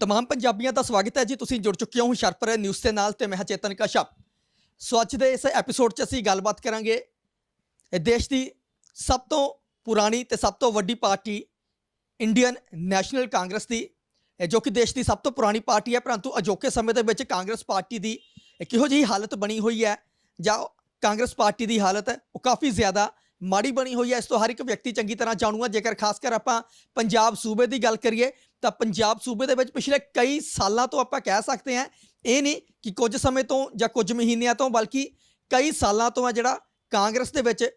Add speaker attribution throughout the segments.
Speaker 1: ਤਮਾਮ ਪੰਜਾਬੀਆਂ ਦਾ ਸਵਾਗਤ ਹੈ ਜੀ ਤੁਸੀਂ ਜੁੜ ਚੁੱਕੇ ਹੋ ਹੁਸ਼ਿਆਰਪੁਰ ਨਿਊਜ਼ ਦੇ ਨਾਲ ਤੇ ਮੈਂ ਹਾਂ ਚੇਤਨ ਕਸ਼ਪ ਸੋ ਅੱਜ ਦੇ ਇਸ ਐਪੀਸੋਡ 'ਚ ਅਸੀਂ ਗੱਲਬਾਤ ਕਰਾਂਗੇ ਇਹ ਦੇਸ਼ ਦੀ ਸਭ ਤੋਂ ਪੁਰਾਣੀ ਤੇ ਸਭ ਤੋਂ ਵੱਡੀ ਪਾਰਟੀ ਇੰਡੀਅਨ ਨੈਸ਼ਨਲ ਕਾਂਗਰਸ ਦੀ ਜੋ ਕਿ ਦੇਸ਼ ਦੀ ਸਭ ਤੋਂ ਪੁਰਾਣੀ ਪਾਰਟੀ ਹੈ ਪਰੰਤੂ ਅਜੋਕੇ ਸਮੇਂ ਦੇ ਵਿੱਚ ਕਾਂਗਰਸ ਪਾਰਟੀ ਦੀ ਕਿਹੋ ਜਿਹੀ ਹਾਲਤ ਬਣੀ ਹੋਈ ਹੈ ਜਾਂ ਕਾਂਗਰਸ ਪਾਰਟੀ ਦੀ ਹਾਲਤ ਉਹ ਕਾਫੀ ਜ਼ਿਆਦਾ ਮਾੜੀ ਬਣੀ ਹੋਈ ਹੈ ਇਸ ਤੋਂ ਹਰ ਇੱਕ ਵਿਅਕਤੀ ਚੰਗੀ ਤਰ੍ਹਾਂ ਜਾਣੂਗਾ ਜੇਕਰ ਖਾਸ ਕਰ ਆਪਾਂ ਪੰਜਾਬ ਸੂਬੇ ਦੀ ਗੱਲ ਕਰੀਏ ਤਾਂ ਪੰਜਾਬ ਸੂਬੇ ਦੇ ਵਿੱਚ ਪਿਛਲੇ ਕਈ ਸਾਲਾਂ ਤੋਂ ਆਪਾਂ ਕਹਿ ਸਕਦੇ ਹਾਂ, ਇਹ ਨਹੀਂ ਕਿ ਕੁਝ ਸਮੇਂ ਤੋਂ ਜਾਂ ਕੁਝ ਮਹੀਨਿਆਂ ਤੋਂ, ਬਲਕਿ ਕਈ ਸਾਲਾਂ ਤੋਂ ਆ ਜਿਹੜਾ ਕਾਂਗਰਸ ਦੇ ਵਿੱਚ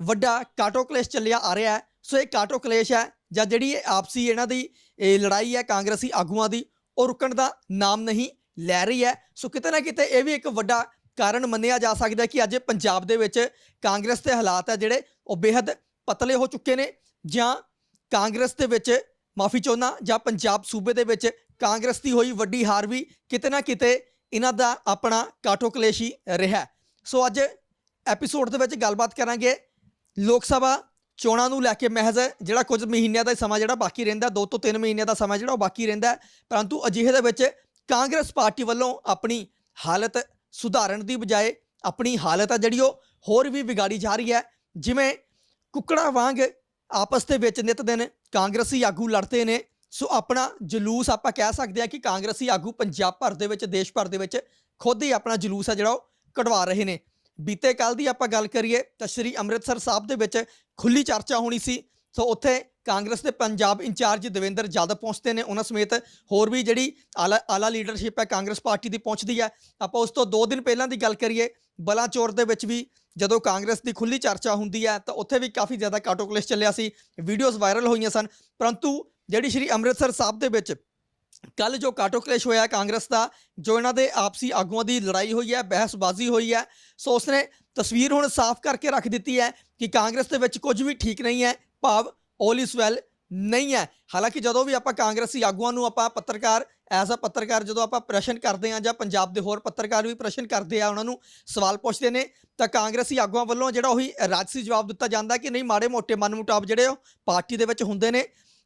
Speaker 1: ਵੱਡਾ ਕਾਟੋ ਕਲੇਸ਼ ਚੱਲਿਆ ਆ ਰਿਹਾ ਹੈ। ਸੋ ਇਹ ਕਾਟੋ ਕਲੇਸ਼ ਹੈ ਜਾਂ ਜਿਹੜੀ ਇਹ ਆਪਸੀ ਇਹਨਾਂ ਦੀ, ਇਹ ਲੜਾਈ ਹੈ ਕਾਂਗਰਸੀ ਆਗੂਆਂ ਦੀ, ਉਹ ਰੁਕਣ ਦਾ ਨਾਮ ਨਹੀਂ ਲੈ ਰਹੀ ਹੈ। ਸੋ ਕਿਤੇ ਨਾ ਕਿਤੇ ਇਹ ਵੀ ਇੱਕ ਵੱਡਾ ਕਾਰਨ ਮੰਨਿਆ ਜਾ ਸਕਦਾ ਕਿ ਅੱਜ ਪੰਜਾਬ ਦੇ ਵਿੱਚ ਕਾਂਗਰਸ ਦੇ ਹਾਲਾਤ ਹੈ ਜਿਹੜੇ ਉਹ ਬੇहद ਪਤਲੇ ਹੋ ਚੁੱਕੇ ਨੇ ਜਾਂ ਕਾਂਗਰਸ ਦੇ ਵਿੱਚ ਮਾਫੀ ਚਾਹੁੰਦਾ ਜਾਂ ਪੰਜਾਬ ਸੂਬੇ ਦੇ ਵਿੱਚ ਕਾਂਗਰਸ ਦੀ ਹੋਈ ਵੱਡੀ ਹਾਰ ਵੀ ਕਿਤੇ ਨਾ ਕਿਤੇ ਇਹਨਾਂ ਦਾ ਆਪਣਾ ਕਾਟੋ ਕਲੇਸ਼ ਹੀ। ਰਿਹਾ ਸੋ ਅੱਜ ਐਪੀਸੋਡ ਦੇ ਵਿੱਚ ਗੱਲਬਾਤ ਕਰਾਂਗੇ ਲੋਕ ਸਭਾ ਚੋਣਾਂ ਨੂੰ ਲੈ ਕੇ ਮਹਿਜ਼, ਜਿਹੜਾ ਕੁਝ ਮਹੀਨਿਆਂ ਦਾ ਸਮਾਂ ਜਿਹੜਾ ਬਾਕੀ ਰਹਿੰਦਾ 2 ਤੋਂ 3 ਮਹੀਨਿਆਂ ਦਾ ਸਮਾਂ ਜਿਹੜਾ ਉਹ ਬਾਕੀ ਰਹਿੰਦਾ ਪਰੰਤੂ ਅਜਿਹੇ ਦੇ ਵਿੱਚ ਕਾਂਗਰਸ ਪਾਰਟੀ ਵੱਲੋਂ ਆਪਣੀ ਹਾਲਤ ਸੁਧਾਰਨ ਦੀ ਬਜਾਏ ਆਪਣੀ ਹਾਲਤ ਆ ਜਿਹੜੀ ਉਹ ਹੋਰ ਵੀ ਵਿਗਾੜੀ ਜਾ ਰਹੀ ਹੈ। ਜਿਵੇਂ ਕੁੱਕੜਾ ਵਾਂਗ ਆਪਸ ਦੇ ਵਿੱਚ ਨਿਤ ਦਿਨ ਕਾਂਗਰਸੀ ਆਗੂ ਲੜਦੇ ਨੇ। ਸੋ ਆਪਣਾ ਜਲੂਸ ਆਪਾਂ ਕਹਿ ਸਕਦੇ ਹਾਂ ਕਿ ਕਾਂਗਰਸੀ ਆਗੂ ਪੰਜਾਬ ਭਰ ਦੇ ਵਿੱਚ, ਦੇਸ਼ ਭਰ ਦੇ ਵਿੱਚ ਖੁਦ ਹੀ ਆਪਣਾ ਜਲੂਸ ਆ ਜਿਹੜਾ ਉਹ ਕਢਵਾ ਰਹੇ ਨੇ। ਬੀਤੇ ਕੱਲ ਦੀ ਆਪਾਂ ਗੱਲ ਕਰੀਏ ਤਾਂ ਸ਼੍ਰੀ ਅੰਮ੍ਰਿਤਸਰ ਸਾਹਿਬ ਦੇ ਵਿੱਚ ਖੁੱਲੀ ਚਰਚਾ ਹੋਣੀ ਸੀ। ਸੋ ਉੱਥੇ ਕਾਂਗਰਸ ਦੇ ਪੰਜਾਬ ਇੰਚਾਰਜ ਦਵਿੰਦਰ ਜਾਦਵ ਪਹੁੰਚਦੇ ਨੇ। ਉਹਨਾਂ ਸਮੇਤ ਹੋਰ ਵੀ ਜਿਹੜੀ ਆਲਾ ਆਲਾ ਲੀਡਰਸ਼ਿਪ ਹੈ ਕਾਂਗਰਸ ਪਾਰਟੀ ਦੀ ਪਹੁੰਚਦੀ ਹੈ। ਆਪਾਂ ਉਸ ਤੋਂ 2 ਦਿਨ ਪਹਿਲਾਂ ਦੀ ਗੱਲ ਕਰੀਏ, ਬਲਾਚੌਰ ਦੇ ਵਿੱਚ ਵੀ ਜਦੋਂ ਕਾਂਗਰਸ ਦੀ ਖੁੱਲੀ ਚਰਚਾ ਹੁੰਦੀ ਹੈ, ਤਾਂ ਉੱਥੇ ਵੀ ਕਾਫੀ ਜ਼ਿਆਦਾ ਕਾਟੋ ਕਲੇਸ਼ ਚੱਲਿਆ ਸੀ। ਵੀਡੀਓਜ਼ ਵਾਇਰਲ ਹੋਈਆਂ ਸਨ। ਪਰੰਤੂ ਜਿਹੜੀ ਸ਼੍ਰੀ ਅੰਮ੍ਰਿਤਸਰ ਸਾਹਿਬ ਦੇ ਵਿੱਚ ਕੱਲ ਜੋ ਕਾਟੋ ਕਲੇਸ਼ ਹੋਇਆ ਕਾਂਗਰਸ ਦਾ, ਜੋ ਇਹਨਾਂ ਦੇ ਆਪਸੀ ਆਗੂਆਂ ਦੀ ਲੜਾਈ ਹੋਈ ਹੈ, ਬਹਿਸਬਾਜ਼ੀ ਹੋਈ ਹੈ, ਸੋ ਉਸਨੇ ਤਸਵੀਰ ਹੁਣ ਸਾਫ਼ ਕਰਕੇ ਰੱਖ ਦਿੱਤੀ ਹੈ ਕਿ ਕਾਂਗਰਸ ਦੇ ਵਿੱਚ ਕੁਝ ਵੀ ਠੀਕ ਨਹੀਂ ਹੈ। ਭਾਵ 올 ਇਜ਼ ਵੈਲ ਨਹੀਂ ਹੈ। ਹਾਲਾਂਕਿ ਜਦੋਂ ਵੀ ਆਪਾਂ ਕਾਂਗਰਸੀ ਆਗੂਆਂ ਨੂੰ ਆਪਾਂ ਪੱਤਰਕਾਰ ਐਜ਼ ਅ ਪੱਤਰਕਾਰ ਜਦੋਂ ਆਪਾਂ ਪ੍ਰਸ਼ਨ ਕਰਦੇ ਹਾਂ ਜਾਂ ਪੰਜਾਬ ਦੇ ਹੋਰ ਪੱਤਰਕਾਰ ਵੀ ਪ੍ਰਸ਼ਨ ਕਰਦੇ ਆ, ਉਹਨਾਂ ਨੂੰ ਸਵਾਲ ਪੁੱਛਦੇ ਨੇ, ਤਾਂ ਕਾਂਗਰਸੀ ਆਗੂਆਂ ਵੱਲੋਂ ਜਿਹੜਾ ਉਹੀ ਰਾਜਸੀ ਜਵਾਬ ਦਿੱਤਾ ਜਾਂਦਾ ਕਿ ਨਹੀਂ, ਮਾੜੇ ਮੋਟੇ ਮਨਮੁਟਾਵ ਜਿਹੜੇ ਉਹ ਪਾਰਟੀ ਦੇ ਵਿੱਚ ਹੁੰਦੇ ਨੇ,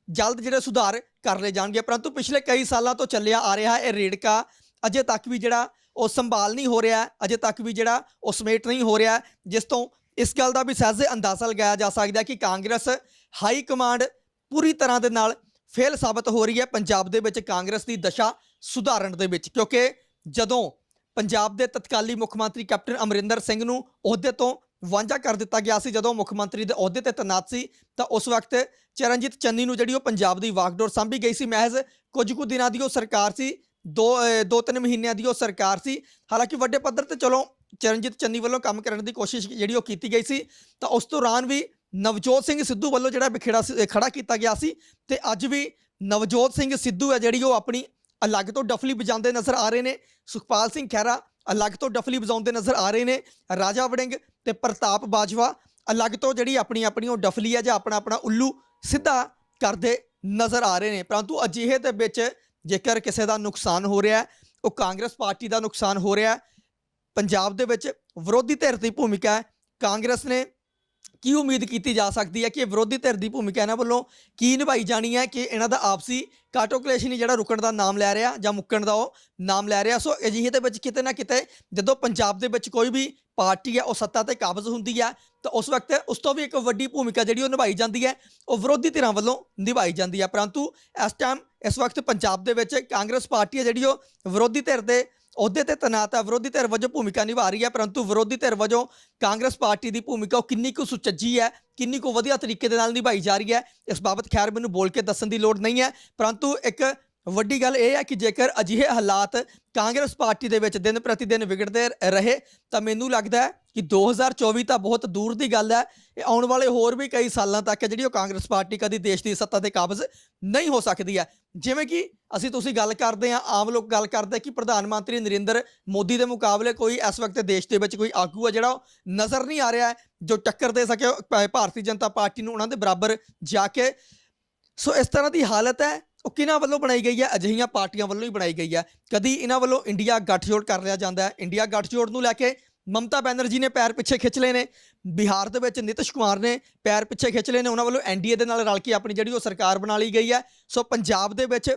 Speaker 1: ਜਲਦ ਜਿਹੜੇ ਸੁਧਾਰ ਕਰ ਲਏ ਜਾਣਗੇ। ਪਰੰਤੂ ਪਿਛਲੇ ਕਈ ਸਾਲਾਂ ਤੋਂ ਚੱਲਿਆ ਆ ਰਿਹਾ ਇਹ ਰੇੜਕਾ, ਅਜੇ ਤੱਕ ਵੀ ਜਿਹੜਾ ਉਹ ਸੰਭਾਲ ਨਹੀਂ ਹੋ ਰਿਹਾ, ਅਜੇ ਤੱਕ ਵੀ ਜਿਹੜਾ ਉਹ ਸਮੇਟ ਨਹੀਂ ਹੋ ਰਿਹਾ, ਜਿਸ ਤੋਂ ਇਸ ਗੱਲ ਦਾ ਵੀ ਸਹਿਜੇ ਅੰਦਾਜ਼ਾ ਲਗਾਇਆ ਜਾ ਸਕਦਾ ਕਿ ਕਾਂਗਰਸ ਹਾਈ ਕਮਾਂਡ ਪੂਰੀ ਤਰ੍ਹਾਂ ਦੇ ਨਾਲ ਫੇਲ ਸਾਬਤ ਹੋ ਰਹੀ ਹੈ ਪੰਜਾਬ ਦੇ ਵਿੱਚ ਕਾਂਗਰਸ ਦੀ ਦਸ਼ਾ ਸੁਧਾਰਨ ਦੇ ਵਿੱਚ, ਕਿਉਂਕਿ ਜਦੋਂ ਪੰਜਾਬ ਦੇ ਤਤਕਾਲੀ ਮੁੱਖ ਮੰਤਰੀ ਕੈਪਟਨ ਅਮਰਿੰਦਰ ਸਿੰਘ ਨੂੰ ਅਹੁਦੇ ਤੋਂ ਵਾਂਝਾ ਕਰ ਦਿੱਤਾ ਗਿਆ ਸੀ, ਜਦੋਂ ਮੁੱਖ ਮੰਤਰੀ ਦੇ ਅਹੁਦੇ ਤੇ ਤੈਨਾਤ ਸੀ, ਤਾਂ ਉਸ ਵਕਤ ਚਰਨਜੀਤ ਚੰਨੀ ਨੂੰ ਜਿਹੜੀ ਉਹ ਪੰਜਾਬ ਦੀ ਵਾਕਡੋਰ ਸੰਭੀ ਗਈ ਸੀ। ਮਹਿਜ਼ ਕੁਝ ਕੁ ਦਿਨਾਂ ਦੀ ਉਹ ਸਰਕਾਰ ਸੀ, ਦੋ ਦੋ ਤਿੰਨ ਮਹੀਨਿਆਂ ਦੀ ਉਹ ਸਰਕਾਰ ਸੀ। ਹਾਲਾਂਕਿ ਵੱਡੇ ਪੱਧਰ ਤੇ ਚਲੋ ਚਰਨਜੀਤ ਚੰਨੀ ਵੱਲੋਂ ਕੰਮ ਕਰਨ ਦੀ ਕੋਸ਼ਿਸ਼ ਜਿਹੜੀ ਉਹ ਕੀਤੀ ਗਈ ਸੀ, ਤਾਂ ਉਸ ਦੌਰਾਨ ਵੀ ਨਵਜੋਤ ਸਿੰਘ ਸਿੱਧੂ ਵੱਲੋਂ ਜਿਹੜਾ ਵਿਖੇੜਾ ਸੀ- ਖੜਾ ਕੀਤਾ ਗਿਆ ਸੀ, ਤੇ ਅੱਜ ਵੀ ਨਵਜੋਤ ਸਿੰਘ ਸਿੱਧੂ ਹੈ ਜਿਹੜੀ ਉਹ ਆਪਣੀ ਅਲੱਗ ਤੋਂ ਡਫਲੀ ਵਜਾਉਂਦੇ ਨਜ਼ਰ ਆ ਰਹੇ ਨੇ, ਸੁਖਪਾਲ ਸਿੰਘ ਖਹਿਰਾ ਅਲੱਗ ਤੋਂ ਡਫਲੀ ਵਜਾਉਂਦੇ ਨਜ਼ਰ ਆ ਰਹੇ ਨੇ, ਰਾਜਾ ਵੜਿੰਗ ਤੇ ਪ੍ਰਤਾਪ ਬਾਜਵਾ ਅਲੱਗ ਤੋਂ ਜਿਹੜੀ ਆਪਣੀ ਆਪਣੀ ਉਹ ਡਫਲੀ ਹੈ ਜਾਂ ਆਪਣਾ ਆਪਣਾ ਉੱਲੂ ਸਿੱਧਾ ਕਰਦੇ ਨਜ਼ਰ ਆ ਰਹੇ ਨੇ, ਪਰੰਤੂ ਅਜਿਹੇ ਦੇ ਵਿੱਚ ਜੇਕਰ ਕਿਸੇ ਦਾ ਨੁਕਸਾਨ ਹੋ ਰਿਹਾ ਹੈ, ਉਹ ਕਾਂਗਰਸ ਪਾਰਟੀ ਦਾ ਨੁਕਸਾਨ ਹੋ ਰਿਹਾ ਹੈ ਪੰਜਾਬ ਦੇ ਵਿੱਚ ਵਿਰੋਧੀ ਧਿਰ ਦੀ ਭੂਮਿਕਾ ਹੈ। ਕਾਂਗਰਸ ਨੇ ਕੀ ਉਮੀਦ ਕੀਤੀ ਜਾ ਸਕਦੀ ਹੈ ਕਿ ਵਿਰੋਧੀ ਧਿਰ ਦੀ ਭੂਮਿਕਾ ਇਹਨਾਂ ਵੱਲੋਂ ਕੀ ਨਿਭਾਈ ਜਾਣੀ ਹੈ ਕਿ ਇਹਨਾਂ ਦਾ ਆਪਸੀ ਕਾਟੋ ਕਲੇਸ਼ ਨਹੀਂ ਜਿਹੜਾ ਰੁਕਣ ਦਾ ਨਾਮ ਲੈ ਰਿਹਾ ਜਾਂ ਮੁੱਕਣ ਦਾ ਉਹ ਨਾਮ ਲੈ ਰਿਹਾ। ਸੋ ਅਜਿਹੇ ਦੇ ਵਿੱਚ ਕਿਤੇ ਨਾ ਕਿਤੇ ਜਦੋਂ ਪੰਜਾਬ ਦੇ ਵਿੱਚ ਕੋਈ ਵੀ ਪਾਰਟੀ ਹੈ, ਉਹ ਸੱਤਾ ਤੇ ਕਾਬਜ਼ ਹੁੰਦੀ ਹੈ, ਤਾਂ ਉਸ ਵਕਤ ਉਸ ਤੋਂ ਵੀ ਇੱਕ ਵੱਡੀ ਭੂਮਿਕਾ ਜਿਹੜੀ ਉਹ ਨਿਭਾਈ ਜਾਂਦੀ ਹੈ, ਉਹ ਵਿਰੋਧੀ ਧਿਰਾਂ ਵੱਲੋਂ ਨਿਭਾਈ ਜਾਂਦੀ ਹੈ। ਪਰੰਤੂ ਇਸ ਟਾਈਮ ਇਸ ਵਕਤ ਪੰਜਾਬ ਦੇ ਵਿੱਚ ਕਾਂਗਰਸ ਪਾਰਟੀ ਹੈ ਜਿਹੜੀ ਉਹ ਵਿਰੋਧੀ ਧਿਰ ਦੇ ਅਹੁਦੇ ਤੇ ਤੈਨਾਤ ਹੈ ਵਿਰੋਧੀ ਧਿਰ ਵਜੋਂ ਭੂਮਿਕਾ ਨਿਭਾ ਰਹੀ ਹੈ, ਪਰੰਤੂ ਵਿਰੋਧੀ ਧਿਰ ਵਜੋਂ ਕਾਂਗਰਸ ਪਾਰਟੀ ਦੀ ਭੂਮਿਕਾ ਉਹ ਕਿੰਨੀ ਕੁ ਸੁਚੱਜੀ ਹੈ, ਕਿੰਨੀ ਕੁ ਵਧੀਆ ਤਰੀਕੇ ਦੇ ਨਾਲ ਨਿਭਾਈ ਜਾ ਰਹੀ ਹੈ, ਇਸ ਬਾਬਤ ਖੈਰ ਮੈਨੂੰ ਬੋਲ ਕੇ ਦੱਸਣ ਦੀ ਲੋੜ ਨਹੀਂ ਹੈ। ਪਰੰਤੂ ਇੱਕ ਵੱਡੀ ਗੱਲ ਇਹ ਹੈ ਕਿ ਜੇਕਰ ਅਜਿਹੇ ਹਾਲਾਤ ਕਾਂਗਰਸ ਪਾਰਟੀ ਦੇ ਵਿੱਚ ਦਿਨ ਪ੍ਰਤੀ ਦਿਨ ਵਿਗੜਦੇ ਰਹੇ, ਤਾਂ ਮੈਨੂੰ ਲੱਗਦਾ ਹੈ ਕਿ 2024 ਤਾਂ ਬਹੁਤ ਦੂਰ ਦੀ ਗੱਲ ਹੈ। ਇਹ ਆਉਣ ਵਾਲੇ ਹੋਰ ਵੀ ਕਈ ਸਾਲਾਂ ਤੱਕ ਜਿਹੜੀ ਉਹ ਕਾਂਗਰਸ ਪਾਰਟੀ ਕਦੀ ਦੇਸ਼ ਦੀ ਸੱਤਾ ਤੇ ਕਾਬਜ਼ ਨਹੀਂ ਹੋ ਸਕਦੀ ਹੈ। ਜਿਵੇਂ ਕਿ ਅਸੀਂ ਤੁਸੀਂ ਗੱਲ ਕਰਦੇ ਆ ਆਮ ਲੋਕ ਗੱਲ ਕਰਦੇ ਕਿ ਪ੍ਰਧਾਨ ਮੰਤਰੀ ਨਰਿੰਦਰ ਮੋਦੀ ਦੇ ਮੁਕਾਬਲੇ ਕੋਈ ਇਸ ਵਕਤ ਦੇਸ਼ ਦੇ ਵਿੱਚ ਕੋਈ ਆਗੂ ਹੈ ਜਿਹੜਾ ਉਹ ਨਜ਼ਰ ਨਹੀਂ ਆ ਰਿਹਾ ਜੋ ਟੱਕਰ ਦੇ ਸਕੇ ਭ- ਭਾਰਤੀ ਜਨਤਾ ਪਾਰਟੀ ਨੂੰ ਉਹਨਾਂ ਦੇ ਬਰਾਬਰ ਜਾ ਕੇ। ਸੋ ਇਸ ਤਰ੍ਹਾਂ ਦੀ ਹਾਲਤ ਹੈ ਉਹ ਕਿਹਨਾਂ ਵੱਲੋਂ ਬਣਾਈ ਗਈ ਹੈ? ਅਜਿਹੀਆਂ ਪਾਰਟੀਆਂ ਵੱਲੋਂ ਹੀ ਬਣਾਈ ਗਈ ਹੈ। ਕਦੀ ਇਹਨਾਂ ਵੱਲੋਂ ਇੰਡੀਆ ਗੱਠਜੋੜ ਕਰ ਲਿਆ ਜਾਂਦਾ ਹੈ। ਇੰਡੀਆ ਗੱਠਜੋੜ ਨੂੰ ਲੈ ਕੇ ਮਮਤਾ ਬੈਨਰਜੀ ਨੇ ਪੈਰ ਪਿੱਛੇ ਖਿੱਚ ਲਏ ਨੇ। ਬਿਹਾਰ ਦੇ ਵਿੱਚ ਨਿਤਿਸ਼ ਕੁਮਾਰ ਨੇ ਪੈਰ ਪਿੱਛੇ ਖਿੱਚ ਲਏ ਨੇ। ਉਹਨਾਂ ਵੱਲੋਂ ਐਨਡੀਏ ਦੇ ਨਾਲ ਰਲ ਕੇ ਆਪਣੀ ਜਿਹੜੀ ਉਹ ਸਰਕਾਰ ਬਣਾ ਲਈ ਗਈ ਹੈ। ਸੋ ਪੰਜਾਬ ਦੇ ਵਿੱਚ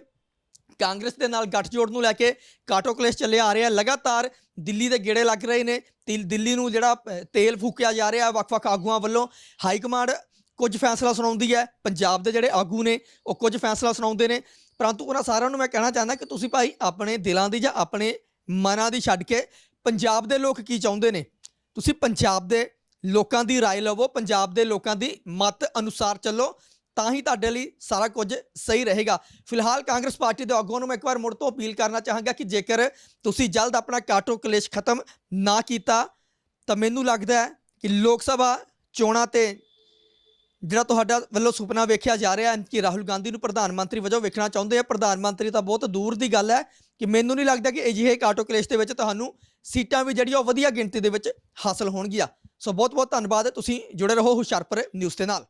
Speaker 1: ਕਾਂਗਰਸ ਦੇ ਨਾਲ ਗੱਠਜੋੜ ਨੂੰ ਲੈ ਕੇ ਕਾਟੋ ਕਲੇਸ਼ ਚੱਲਿਆ ਆ ਰਿਹਾ ਲਗਾਤਾਰ ਦਿੱਲੀ ਦੇ ਗੇੜੇ ਲੱਗ ਰਹੇ ਨੇ। ਤਿਲ- ਦਿੱਲੀ ਨੂੰ ਜਿਹੜਾ ਤੇਲ ਫੂਕਿਆ ਜਾ ਰਿਹਾ ਵੱਖ-ਵੱਖ ਆਗੂਆਂ ਵੱਲੋਂ। ਹਾਈ ਕਮਾਂਡ ਕੁਝ ਫੈਸਲਾ ਸੁਣਾਉਂਦੀ ਹੈ ਪੰਜਾਬ ਦੇ ਜਿਹੜੇ ਆਗੂ ਨੇ ਉਹ ਕੁਝ ਫੈਸਲਾ ਸੁਣਾਉਂਦੇ ਨੇ ਪਰੰਤੂ ਉਹਨਾਂ ਸਾਰਿਆਂ ਨੂੰ ਮੈਂ ਕਹਿਣਾ ਚਾਹੁੰਦਾ ਕਿ ਤੁਸੀਂ ਭਾਈ ਆਪਣੇ ਦਿਲਾਂ ਦੀ ਜਾਂ ਆਪਣੇ ਮਨਾਂ ਦੀ ਛੱਡ ਕੇ ਪੰਜਾਬ ਦੇ ਲੋਕ ਕੀ ਚਾਹੁੰਦੇ ਨੇ ਤੁਸੀਂ ਪੰਜਾਬ ਦੇ ਲੋਕਾਂ ਦੀ رائے ਲਵੋ ਪੰਜਾਬ ਦੇ ਲੋਕਾਂ ਦੀ ਮਤ ਅਨੁਸਾਰ ਚੱਲੋ ਤਾਂ ਹੀ ਤੁਹਾਡੇ ਲਈ ਸਾਰਾ ਕੁਝ ਸਹੀ ਰਹੇਗਾ ਫਿਲਹਾਲ ਕਾਂਗਰਸ ਪਾਰਟੀ ਦੇ ਆਗੂਆਂ ਨੂੰ ਮੈਂ ਇੱਕ ਵਾਰ ਮੁੜ ਤੋਂ ਅਪੀਲ ਕਰਨਾ ਚਾਹਾਂਗਾ ਕਿ ਜੇਕਰ ਤੁਸੀਂ ਜਲਦ ਆਪਣਾ ਕਾਟੋ ਕਲੇਸ਼ ਖਤਮ ਨਾ ਕੀਤਾ ਤਾਂ ਮੈਨੂੰ ਲੱਗਦਾ ਹੈ ਕਿ ਲੋਕ ਸਭਾ ਚੋਣਾਂ ਤੇ ਜਿਹੜਾ ਤੁਹਾਡਾ ਵੱਲੋਂ ਸੁਪਨਾ ਵੇਖਿਆ ਜਾ ਰਿਹਾ ਹੈ ਕਿ ਰਾਹੁਲ ਗਾਂਧੀ ਨੂੰ ਪ੍ਰਧਾਨ ਮੰਤਰੀ ਵਜੋਂ ਵੇਖਣਾ ਚਾਹੁੰਦੇ ਆ। ਪ੍ਰਧਾਨ ਮੰਤਰੀ ਤਾਂ ਬਹੁਤ ਦੂਰ ਦੀ ਗੱਲ ਹੈ ਕਿ ਮੈਨੂੰ ਨਹੀਂ ਲੱਗਦਾ ਕਿ ਅਜਿਹੇ ਕਾਟੋ ਕਲੇਸ਼ ਦੇ ਵਿੱਚ ਤੁਹਾਨੂੰ ਸੀਟਾਂ ਵੀ ਜਿਹੜੀਆਂ ਉਹ ਵਧੀਆ ਗਿਣਤੀ ਦੇ ਵਿੱਚ ਹਾਸਲ ਹੋਣਗੀਆਂ। ਸੋ ਬਹੁਤ ਬਹੁਤ ਧੰਨਵਾਦ। ਤੁਸੀਂ ਜੁੜੇ ਰਹੋ ਹੁਸ਼ਿਆਰਪੁਰ ਨਿਊਜ਼ ਦੇ ਨਾਲ।